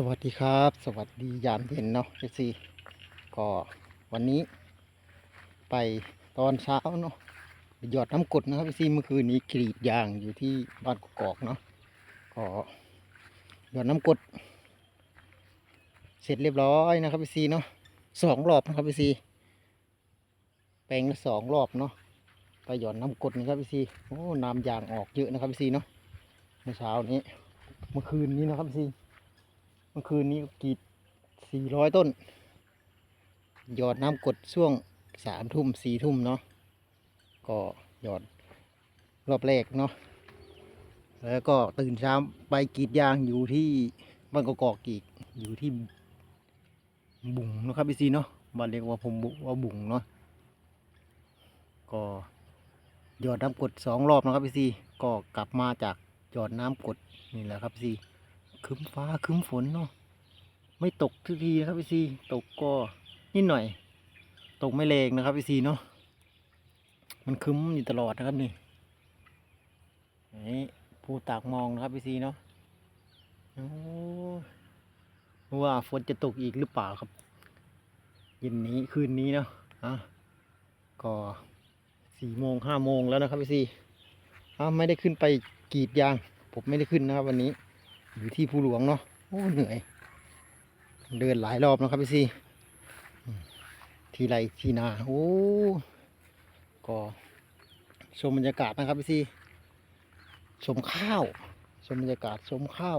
สวัสดีครับ สวัสดียามเย็นเนาะเอซีก็วันนี้ ไปตอนเช้าเนาะหยอดน้ำกดนะครับเอซีเมื่อคืนนี้กรีดยางอยู่ที่บ้านกกอกเนาะก็หยอดน้ำกด เสร็จเรียบร้อยนะครับเอซีเนาะสองรอบนะครับเอซีแปลงละสองรอบเนาะไปหยอดน้ำกดนะครับเอซีโอ้น้ำยางออกเยอะนะครับเอซีเนาะเมื่อเช้านี้ เมื่อคืนนี้นะครับเอซีเมื่อคืนนี้กรีดสี่ร้อยต้น หยอดน้ำกดช่วงสามทุ่มสี่ทุ่มเนาะก็หยอดรอบแรกเนาะแล้วก็ตื่นเช้าไปกรีดยางอยู่ที่บ้านกอกๆกีกอยู่ที่บุ๋งนะครับพี่ซีเนาะบ้านเรียกว่าผมว่าบุ๋งเนาะก็หยอดน้ำกดสองรอบนะครับพี่ซีก็กลับมาจากหยอดน้ำกดนี่แหละครับพี่ซี คึ้มฟ้าคึ้มฝนเนาะไม่ตกทุกทีนะครับพี่ซีตกก็นิดหน่อย ตกไม่แรงนะครับพี่ซีเนาะมันคึ้มอยู่ตลอดนะครับนี่นี่ผู้ตากมองนะครับพี่ซีเนาะโอ้ว่าฝนจะตกอีกหรือเปล่าครับเย็นนี้คืนนี้เนาะอะก็สี่โมงห้าโมงแล้วนะครับพี่ซีอะไม่ได้ขึ้นไปกรีดยาง ผมไม่ได้ขึ้นนะครับวันนี้ อยู่ที่ภูหลวงเนาะโอ้เหนื่อย เดินหลายรอบนะครับพี่ซีทีไรทีนาโอ้ก็ชมบรรยากาศนะครับพี่ซีชมข้าว ชมบรรยากาศชมข้าว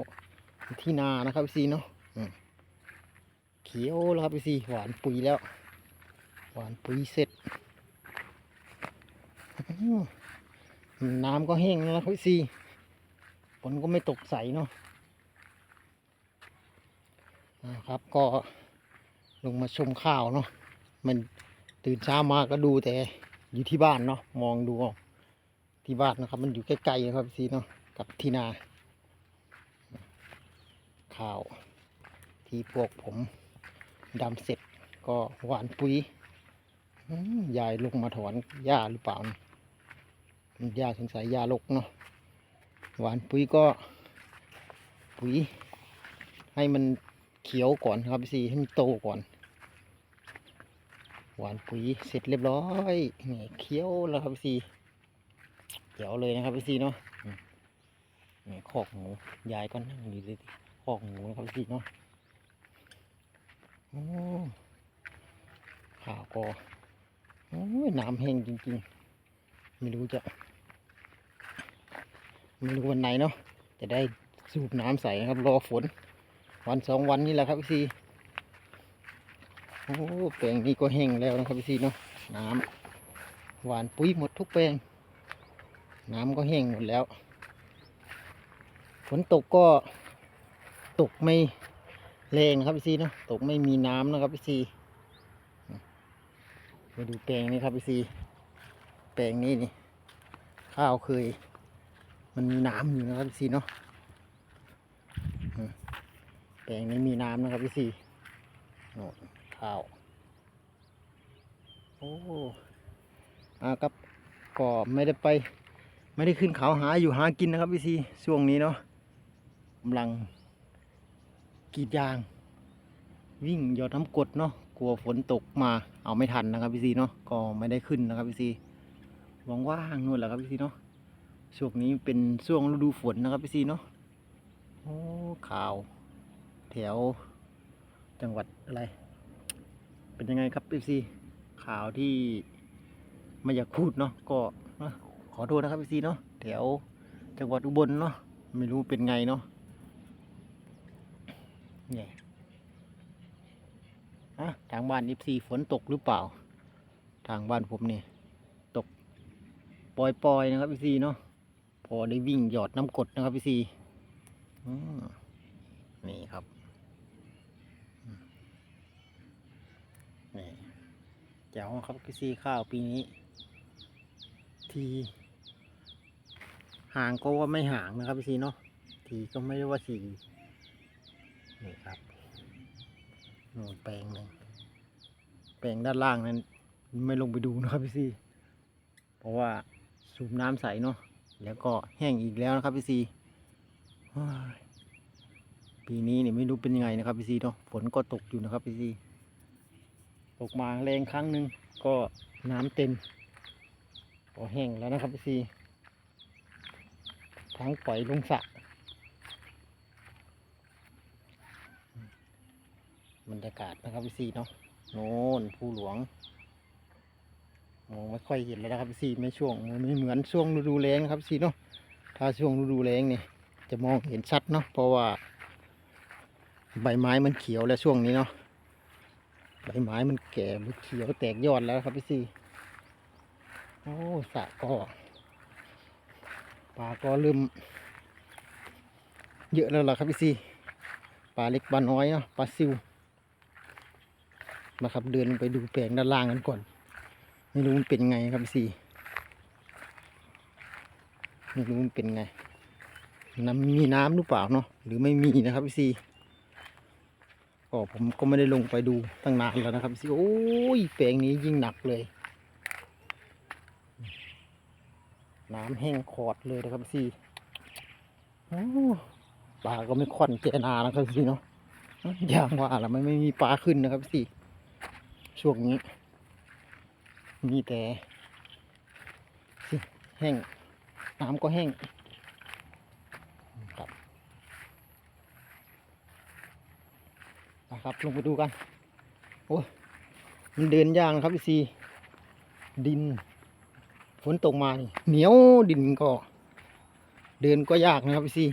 ที่นานะครับพี่ซีเนาะเขียวแล้วครับพี่ซีหวานปุ๋ยแล้ว หวานปุ๋ยเสร็จน้ำก็แห้งแล้วครับพี่ซีฝนก็ไม่ตกใสเนาะ นะครับก็ลงมาชมข้าวเนาะมันตื่นเช้ามาก็ดูแต่อยู่ที่บ้านเนาะมองดูเอาที่บ้านนะครับ มันอยู่ใกล้ๆนะครับพี่เนาะกับที่นาข้าวที่พวกผมดำเสร็จก็หวานปุ๋ยอืมยายลงมาถอนหญ้าหรือเปล่าหญ้าสงสัยหญ้าลกเนาะหวานปุ๋ยก็ปุ๋ยให้มัน เขียวก่อนครับพี่ซีให้มันโตก่อน หวานปุ๋ยเสร็จเรียบร้อยนี่เขียวแล้วครับพี่ซีเขียวเลยนะครับพี่ซีเนาะนี่คอกหมูยายก็นั่งอยู่เลยคอกหมูนะครับพี่ซีเนาะโอ้ข่าวก็โอ้ยน้ำแห้งจริงๆ ไม่รู้จะ ไม่รู้วันไหนเนาะจะได้สูบน้ำใส่นะครับรอฝน วันสองวันนี่แหละครับพี่ซีโอ้แปลงนี้ก็แห้งแล้วนะครับพี่ซีเนาะน้ำหวานปุ๋ยหมดทุกแปลง น้ำก็แห้งหมดแล้ว ฝนตกก็ตกไม่แรงนะครับพี่ซีเนาะตกไม่มีน้ำนะครับพี่ซีมาดูแปลงนี้ครับพี่ซีแปลงนี้นี่ข้าวเคย มันมีน้ำอยู่นะครับพี่ซีเนาะ แปลงนี้มีน้ำนะครับพี่สี่โน่นข้าว โอ้อาครับก็ไม่ได้ไป ไม่ได้ขึ้นเขาหาอยู่หากินนะครับพี่สี่ช่วงนี้เนาะกำลังกรีดยาง วิ่งหยอดน้ำกดเนาะกลัวฝนตกมาเอาไม่ทันนะครับพี่ซีเนาะก็ไม่ได้ขึ้นนะครับพี่ซีว่างๆนู่นแหละครับพี่ซีเนาะช่วงนี้เป็นช่วงฤดูฝนนะครับพี่ซีเนาะโอ้ข่าว แถวจังหวัดอะไร เป็นยังไงครับเอฟซีข่าวที่ไม่อยากพูดเนาะก็นะขอโทษนะครับเอฟซีเนาะแถวจังหวัดอุบลเนาะไม่รู้เป็นไงเนาะเนี่ยอะทางบ้านเอฟซีฝนตกหรือเปล่า ทางบ้านผมเนี่ยตกปล่อยๆนะครับเอฟซีเนาะพอได้วิ่งหยอดน้ำกดนะครับเอฟซีนี่ครับ นี่ แจ๋วครับพี่ซีข้าวปีนี้ ทีห่างก็ว่าไม่ห่างนะครับพี่ซีเนาะทีก็ไม่ได้ว่าสีนี่ครับโน่นแปลงหนึ่งแปลงด้านล่างนั้น ไม่ลงไปดูนะครับพี่ซีเพราะว่าสูบน้ำใสเนาะแล้วก็แห้งอีกแล้วนะครับพี่ซีปีนี้เนี่ยไม่รู้เป็นยังไงนะครับพี่ซีเนาะฝนก็ตกอยู่นะครับพี่ซี ตกมาแรงครั้งหนึ่งก็น้ำเต็มก็แห้งแล้วนะครับพี่ซีทั้งปล่อยลงสระบรรยากาศนะครับพี่ซีเนาะโน่นภูหลวงมองไม่ค่อยเห็นแล้วนะครับพี่ซีไม่ช่วงมันไม่เหมือนช่วงฤดูแล้งครับพี่ซีเนาะถ้าช่วงฤดูแล้งเนี่ยจะมองเห็นชัดเนาะเพราะว่า ใบไม้มันเขียวแล้วช่วงนี้เนาะ ใบไม้มันแก่มันเขียวแตกยอดแล้วครับพี่ซีโอ้สะก็ปลาก็เริ่มเยอะแล้วล่ะครับพี่ซีปลาเล็กปลาน้อยเนาะปลาซิวมาครับเดินไปดูแปลงด้านล่างกันก่อน ไม่รู้มันเป็นไงครับพี่ซีไม่รู้มันเป็นไงน้ำมีน้ำหรือเปล่าเนาะหรือไม่มีนะครับพี่ซี ก็ผมก็ไม่ได้ลงไปดูตั้งนานแล้วนะครับสิโอ้ยแปลงนี้ยิ่งหนักเลย น้ำแห้งขอดเลยนะครับสิโอ้ปลาก็ไม่ค่อนเจนานะครับสิเนาะอย่างว่าละมันไม่มีปลาขึ้นนะครับสิช่วงนี้ มีแต่สิแห้งน้ำก็แห้งครับ นะครับ ลงไปดูกัน โอ้ยมันเดินยากนะครับพี่ซีดิน ฝนตกมานี่เหนียวดินก็ เดินก็ยากนะครับพี่ซี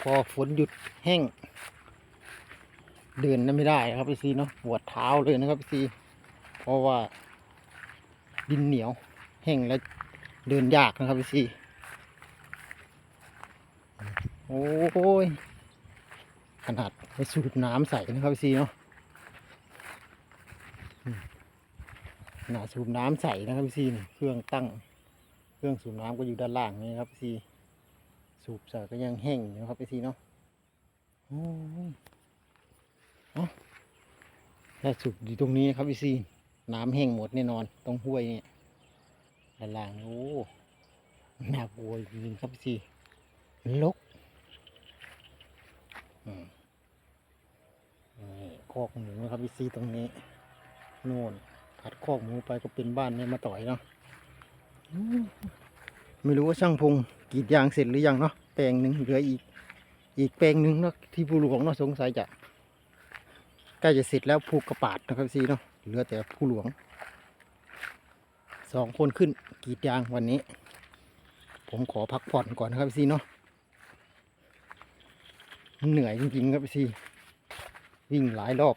พอฝนหยุดแห้ง เดินนั้นไม่ได้นะครับพี่ซีเนาะปวดเท้าเลยนะครับพี่ซีเพราะว่า ดินเหนียว แห้งแล้วเดินยากนะครับพี่ซีโอ้ย ขนาดไปสูบน้ำใส่นะครับพี่ซีเนาะขนาดสูบน้ำใส่นะครับพี่ซีเครื่องตั้ง เครื่องสูบน้ำก็อยู่ด้านล่างนี่ครับพี่ซีสูบใส่ก็ยังแห้งนะครับพี่ซีเนาะโอ้ยเอ้าถ้าสูบอยู่ตรงนี้นะครับพี่ซีน้ำแห้งหมดแน่นอนตรงห้วยเนี่ยด้านล่างโอ้หน่ากลัวจริงครับพี่ซีลก อืมนี่ คอกหมูนะครับพี่ซีตรงนี้โน่นถัดคอกหมูไปก็เป็นบ้านเนี่ยมาต่อยเนาะไม่รู้ว่าช่างพงกรีดยางเสร็จหรือยังเนาะแปลงหนึ่งเหลืออีก อีกแปลงหนึ่งเนาะที่ผู้หลวงเนาะสงสัยจะใกล้จะเสร็จแล้วผูกกระปาดนะครับพี่ซีเนาะเหลือแต่ผู้หลวงสองคนขึ้นกรีดยางวันนี้ ผมขอพักผ่อนก่อนนะครับพี่ซีเนาะเหนื่อยจริงๆครับพี่ซี วิ่งหลายรอบ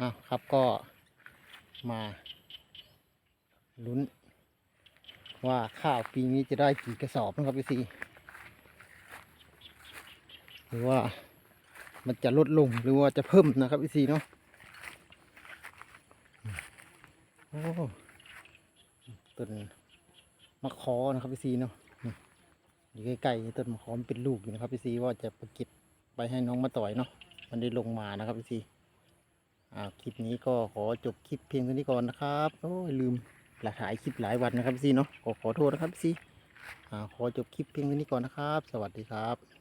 อะครับก็มาลุ้น ว่าข้าวปีนี้จะได้กี่กระสอบนะครับพี่ซีหรือว่ามันจะลดลงหรือว่าจะเพิ่มนะครับพี่ซีเนาะโอ้ต้นมะคอนะครับพี่ซีเนาะ อยู่ใกล้ๆต้นมะขามเป็นลูกอยู่นะครับพี่ซีว่าจะไปเก็บไปให้น้องมาต่อยเนาะมันได้ลงมานะครับพี่ซีอ่าคลิปนี้ก็ขอจบคลิปเพียงเท่านี้ก่อนนะครับโอ้ยลืมหลายถ่ายคลิปหลายวันนะครับพี่ซีเนาะขอขอโทษนะครับพี่ซีอ่าขอจบคลิปเพียงเท่านี้ก่อนนะครับ สวัสดีครับ